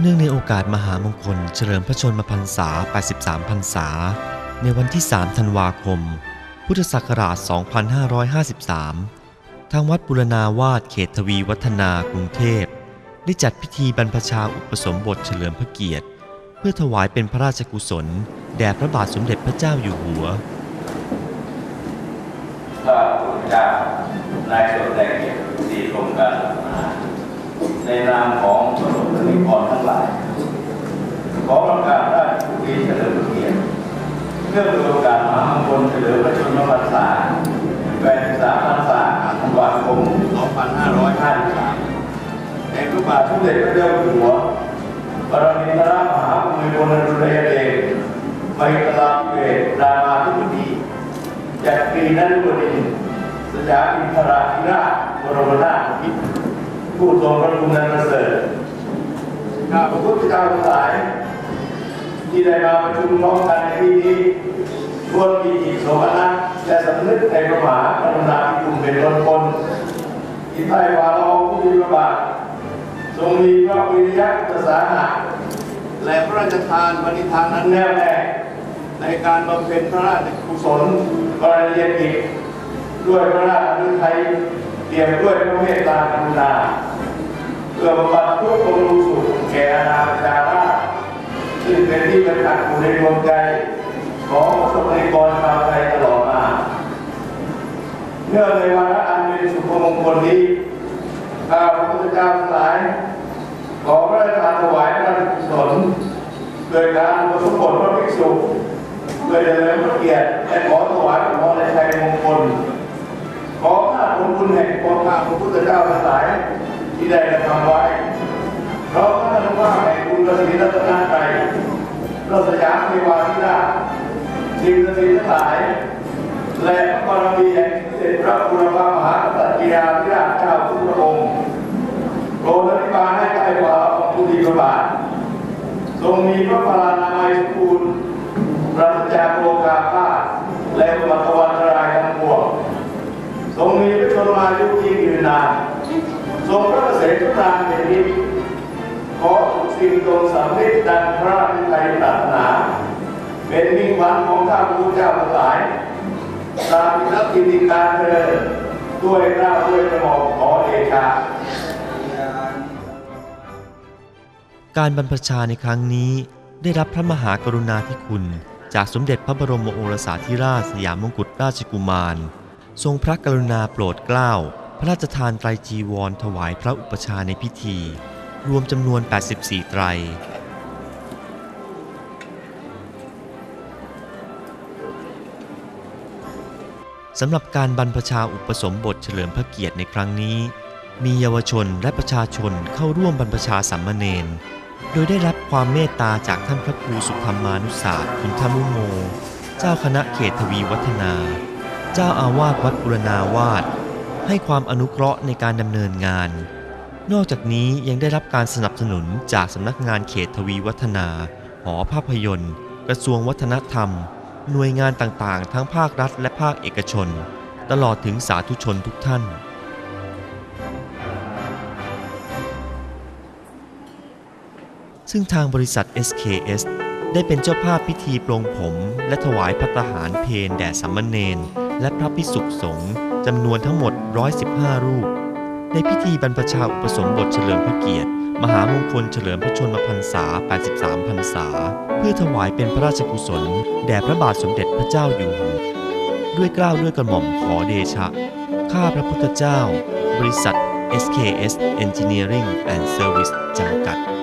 เนื่องในโอกาสมหามงคลเฉลิมพระชนมพรรษา 83 พรรษา ในวันที่ 3 ธันวาคม พุทธศักราช 2553 ทางวัดบุรณาวาสเขตทวีวัฒนากรุงเทพ ได้จัดพิธีบรรพชาอุปสมบทเฉลิมพระเกียรติ เพื่อถวายเป็นพระราชกุศล แด่พระบาทสมเด็จพระเจ้าอยู่หัวพระพุทธเจ้านายสมเด็จเกียรติศรีกรมการในนามของพระ สงฆ์นิกรทั้งหลายขอประกาศราชพิธีเฉลิมเกียรติเนื่องในโอกาสมหามงคลเฉลิมพระชนมพรรษา83พรรษาธันวาคม2553ในพระบาทสมเด็จพระเจ้าอยู่หัวบรมินทรมหาภูมิพลอดุลยเดชไมตราภิเบศรามาธิบดีจากกรีนันบดินสยามอินทราธิราชบรมนาถบพิตรผู้ทรงพระคุณนันเสริฐ ข้าพระพุทธเจ้าทั้งหลาย ที่ได้มาประชุมพร้อมกันในที่นี้รวมมีจิตสมนัสและสำนึกในพระมหากรุณาธิคุณเป็นล้นพ้นที่ใต้วาระองค์ผู้มีพระบาททรงมีพระวิริยะอุตสาหะและพระราชทานปณิธานนั้นแน่วแน่ในการบำเพ็ญพระราชกุศลกรณียกิจด้วยพระราชฤทัยเตรียมด้วยพระเมตตากรุณาเพื่อบำบัดทุกข์บำรุง เนื่องในวาระอันเป็นสุภมงคลนี้ข้าพระพุทธเจ้าทั้งหลาย ขอพระราชทานถวายพระราชกุศลโดยการอุปสมบทพระภิกษุเพื่อเจริญพระเกียรติและขอถวายพระพรในชัยมงคล ขอข้าพระผลบุญแห่งของข้าพระพุทธเจ้าทั้งหลาย ที่ได้กระทำไว้เพราะพระนุภาพแห่งบุญกระสิรัตนาใจพระสยามเทวาธิราชสิ่งศักดิ์สิทธิ์ทั้งหลาย และพระบารมีแห่ง ด็จพระบุรพามหากษัตริยาธิราชเจ้าทุกพระองค์โปรดอธิบายให้ใกล้กว่าองผู้ดีพระบาททรงมีพระพลานามัยสมบูรณ์ปราศจากโรคาพาธและอุบัตวันตรายทั้งปวงทรงมีพระชนมายุยิ่ยืนนานทรงพระเกษมทุกนานเป็นนิจขอทุกสิ่งจงสำเร็จดังพระราชไทยปรารถนา เป็นมิ่งขวัญของข้าพระพุทธเจ้าทั้งหลาย ตามที่รับกิติการเธอด้วยเกล้าด้วยกระหม่อมขอเดชะการบรรพชาในครั้งนี้ได้รับพระมหากรุณาธิคุณ จากสมเด็จพระบรมโอรสาธิราชสยามมงกุฎราชกุมาร ทรงพระกรุณาโปรดเกล้า พระราชทานไตรจีวรถวายพระอุปชาในพิธี รวมจำนวน 84 ไตร สำหรับการบรรพชาอุปสมบทเฉลิมพระเกียรติในครั้งนี้ มีเยาวชนและประชาชนเข้าร่วมบรรพชาสัมมเนนโดยได้รับความเมตตาจากท่านพระครูสุธรรมานุศาสตร์คุณธมุโม เจ้าคณะเขตทวีวัฒนา เจ้าอาวาสวัดบุรณาวาสให้ความอนุเคราะห์ในการดำเนินงาน นอกจากนี้ยังได้รับการสนับสนุนจากสำนักงานเขตทวีวัฒนา หอภาพยนตร์ กระทรวงวัฒนธรรม หน่วยงานต่างๆ ทั้งภาครัฐและภาคเอกชน ตลอดถึงสาธุชนทุกท่าน ซึ่งทางบริษัท SKS ได้เป็นเจ้าภาพพิธีปลงผม และถวายพัตตาหารเพนแด่สัมมเนนและพระพิสุขสงฆ์จำนวนทั้งหมด 115 รูป ในพิธีบรรพชาอุปสมบทเฉลิมพระเกียรติ มหามงคลเฉลิมพระชนมพรรษา 83 พรรษา เพื่อถวายเป็นพระราชกุศล แด่พระบาทสมเด็จพระเจ้าอยู่หัวด้วยกล้าวด้วยกระหม่อมขอเดชะ ข้าพระพุทธเจ้า บริษัท SKS Engineering and Service จำกัด